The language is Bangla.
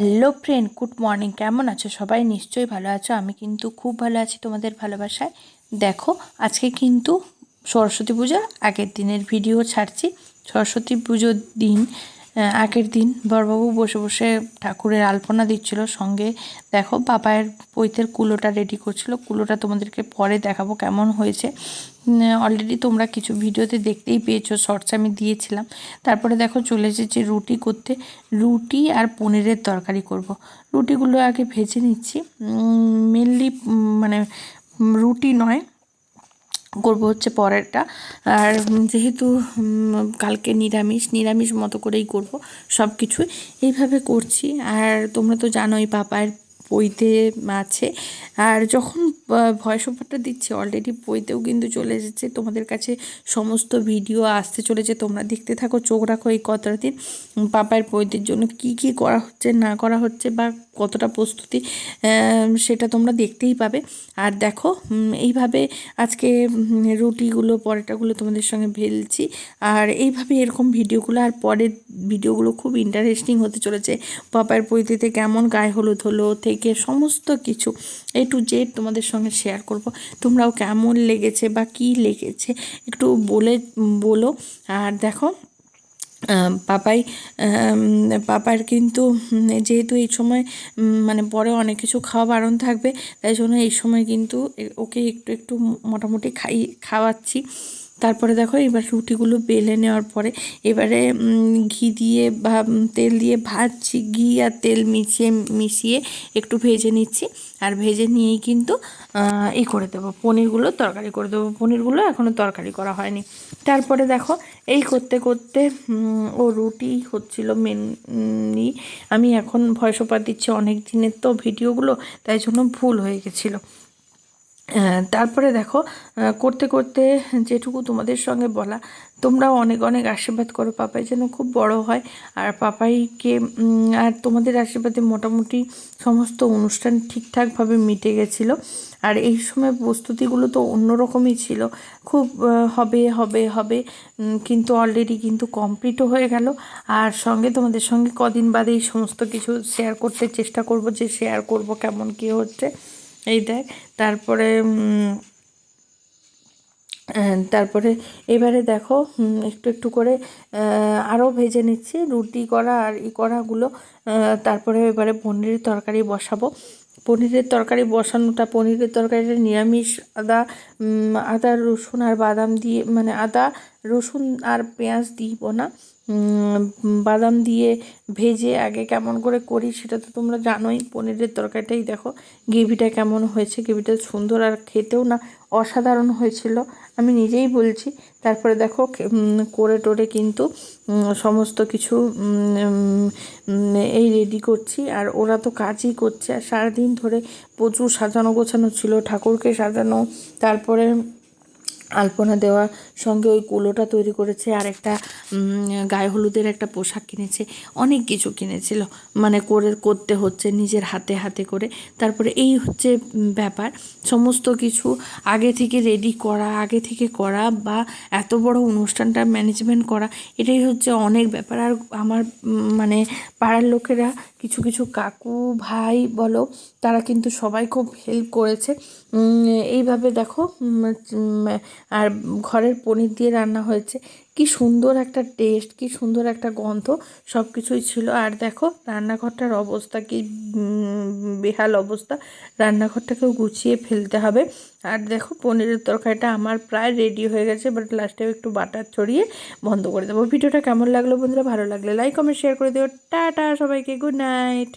হ্যালো ফ্রেন্ড গুড মর্নিং কেমন আছো? সবাই নিশ্চয়ই ভালো আছো। আমি কিন্তু খুব ভালো আছি তোমাদের ভালোবাসায়। দেখো, আজকে কিন্তু সরস্বতী পূজার আগের দিনের ভিডিও ছাড়ছি। সরস্বতী পুজোর দিন আগের দিন বরবাবু বসে বসে ঠাকুরের আলপনা দিচ্ছিল, সঙ্গে দেখো বাবায়ের পৈতের কুলোটা রেডি করছিল। কুলোটা তোমাদেরকে পরে দেখাবো কেমন হয়েছে। অলরেডি তোমরা কিছু ভিডিওতে দেখতেই পেয়েছ শর্টস আমি দিয়েছিলাম। তারপরে দেখো চলে এসেছি রুটি করতে। রুটি আর পনিরের তরকারি করব। রুটিগুলো আগে ভেজে নিচ্ছি। মেনলি মানে রুটি নয় করব হচ্ছে পরেরটা। আর যেহেতু কালকে নিরামিষ নিরামিষ মতো করেই করব সব কিছুই এইভাবে করছি। আর তোমরা তো জানোই পাপায়ের বইতে আছে। আর যখন ভয়েস ওভারটা দিচ্ছি। অলরেডি বইতেও কিন্তু চলে এসেছে। তোমাদের কাছে সমস্ত ভিডিও আসতে চলেছে। তোমরা দেখতে থাকো, চোখ রাখো এই কতটা দিন পাপার বইদের জন্য কি কি করা হচ্ছে, না করা হচ্ছে বা কতটা প্রস্তুতি সেটা তোমরা দেখতেই পাবে। আর দেখো এইভাবে আজকে রুটিগুলো, পরোটাগুলো তোমাদের সঙ্গে ভেলছি। আর এইভাবে এরকম ভিডিওগুলো, আর পরের ভিডিওগুলো খুব ইন্টারেস্টিং হতে চলেছে। পাপার পৈতিতে কেমন গায়ে হলুদ হলো, থেকে সমস্ত কিছু এ টু জেড তোমাদের সঙ্গে শেয়ার করব। তোমরাও কেমন লেগেছে বা কি লেগেছে একটু বলে, বলো। আর দেখো পাপাই পাপার কিন্তু যেহেতু এই সময় মানে পরে অনেক কিছু খাওয়া বারণ থাকবে, তাই জন্য এই সময় কিন্তু ওকে একটু একটু মোটামুটি খাই, খাওয়াচ্ছি। তারপরে দেখো এবার রুটিগুলো বেলে নেওয়ার পরে এবারে ঘি দিয়ে বা তেল দিয়ে ভাজছি, ঘি আর তেল মিশিয়ে মিশিয়ে একটু ভেজে নিচ্ছি। আর ভেজে নিয়েই কিন্তু এ করে দেবো। পনিরগুলো তরকারি করে দেবো। পনিরগুলো এখনও তরকারি করা হয়নি। তারপরে দেখো এই করতে করতে ও রুটি হচ্ছিল মেনলি। আমি এখন ভয়েস ওভার দিচ্ছি অনেক দিনের তো ভিডিওগুলো, তাই জন্য ভুল হয়ে গেছিল। তারপরে দেখো করতে করতে যেটুকু তোমাদের সঙ্গে বলা, তোমরাও অনেক অনেক আশীর্বাদ করো, পাপাই যেন খুব বড় হয়। আর পাপাইকে আর তোমাদের আশীর্বাদে মোটামুটি সমস্ত অনুষ্ঠান ঠিকঠাকভাবে মিটে গেছিল। আর এই সময় প্রস্তুতিগুলো তো অন্যরকমই ছিল। খুব হবে হবে হবে কিন্তু অলরেডি কিন্তু কমপ্লিটও হয়ে গেল। আর সঙ্গে তোমাদের সঙ্গে কদিন বাদে এই সমস্ত কিছু শেয়ার করতে চেষ্টা করব যে শেয়ার করব কেমন কী হচ্ছে। এই দেখ, তারপরে তারপরে এবারে দেখো একটু একটু করে আরও ভেজে নিচ্ছি, রুটি করা আর ই করাগুলো তারপরে এবারে পনিরের তরকারি বসাবো। পনিরের তরকারি বসানোটা, পনিরের তরকারিটা নিরামিষ, আদা আদা, রসুন আর বাদাম দিয়ে মানে আদা রসুন আর পেঁয়াজ দিব না। বাদাম দিয়ে ভেজে আগে কেমন করে করি সেটা তো তোমরা জানোই, পনিরের তরকারিটাই দেখো, গ্রেভিটা কেমন হয়েছে, গ্রেভিটা সুন্দর আর খেতেও না অসাধারণ হয়েছিল। আমি নিজেই বলছি, তারপরে দেখো করে টোরে কিন্তু সমস্ত কিছু এই রেডি করছি আর ওরা তো কাজই করছে। আর সারাদিন ধরে প্রচুর সাজানো গোছানো ছিল, ঠাকুরকে সাজানো, তারপরে আলপনা দেওয়া সঙ্গে ওই কুলোটা তৈরি করেছে আর একটা গায়ে হলুদের একটা পোশাক কিনেছে, অনেক কিছু কিনেছিল। মানে করে, করতে হচ্ছে নিজের হাতে হাতে করে। তারপরে এই হচ্ছে ব্যাপার। সমস্ত কিছু আগে থেকে রেডি করা, আগে থেকে করা বা এত বড় অনুষ্ঠানটা ম্যানেজমেন্ট করা, এটাই হচ্ছে অনেক ব্যাপার। আর আমার মানে পাড়ার লোকেরা, কিছু কিছু কাকু, ভাই বলো, তারা কিন্তু সবাই খুব হেল্প করেছে। এইভাবে দেখো আর ঘরের পনির দিয়ে রান্না হয়েছে। কি সুন্দর একটা টেস্ট কি সুন্দর একটা গন্ধ সব কিছুই ছিল। আর দেখো, রান্নাঘরটার অবস্থা কি বেহাল অবস্থা। রান্নাঘরটাকেও গুছিয়ে ফেলতে হবে। আর দেখো, পনিরের তরকারিটা আমার প্রায় রেডি হয়ে গেছে বাট লাস্টেও একটু বাটার ছড়িয়ে বন্ধ করে দেবো। ভিডিওটা কেমন লাগল বন্ধুরা? ভালো লাগলে লাইক কমেন্ট শেয়ার করে দিও। টাটা সবাইকে গুড নাইট